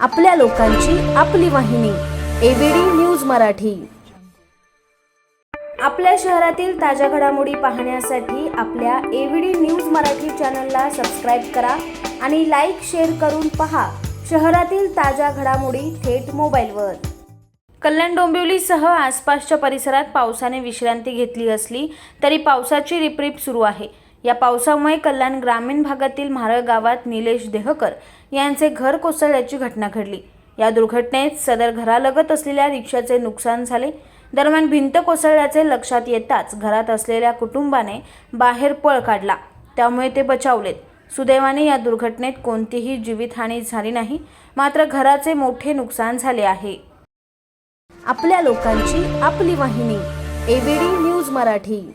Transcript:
आपल्या लोकांची आपली वाहिनी एबीडी न्यूज मराठी. आपल्या शहरातील ताज्या घडामोडी पाहण्यासाठी आपल्या एबीडी न्यूज मराठी चॅनलला सबस्क्राईब करा आणि लाईक शेअर करून पहा शहरातील ताज्या घडामोडी थेट मोबाईलवर. कल्याण डोंबिवलीसह आसपासच्या परिसरात पावसाने विश्रांती घेतली असली तरी पावसाची रिपरिप सुरू आहे. या पावसामुळे कल्याण ग्रामीण भागातील म्हारळ गावात निलेश देहकर यांचे घर कोसळल्याची घटना घडली. या दुर्घटनेत सदर घरालगत असलेल्या रिक्षाचे नुकसान झाले. दरम्यान भिंत कोसळल्याचे लक्षात येताच घरात असलेल्या कुटुंबाने बाहेर पळ काढला. त्यामुळे ते बचावलेत. सुदैवाने या दुर्घटनेत कोणतीही जीवितहानी झाली नाही. मात्र घराचे मोठे नुकसान झाले आहे. आपल्या लोकांची आपली वाहिनी. ABD news Marathi.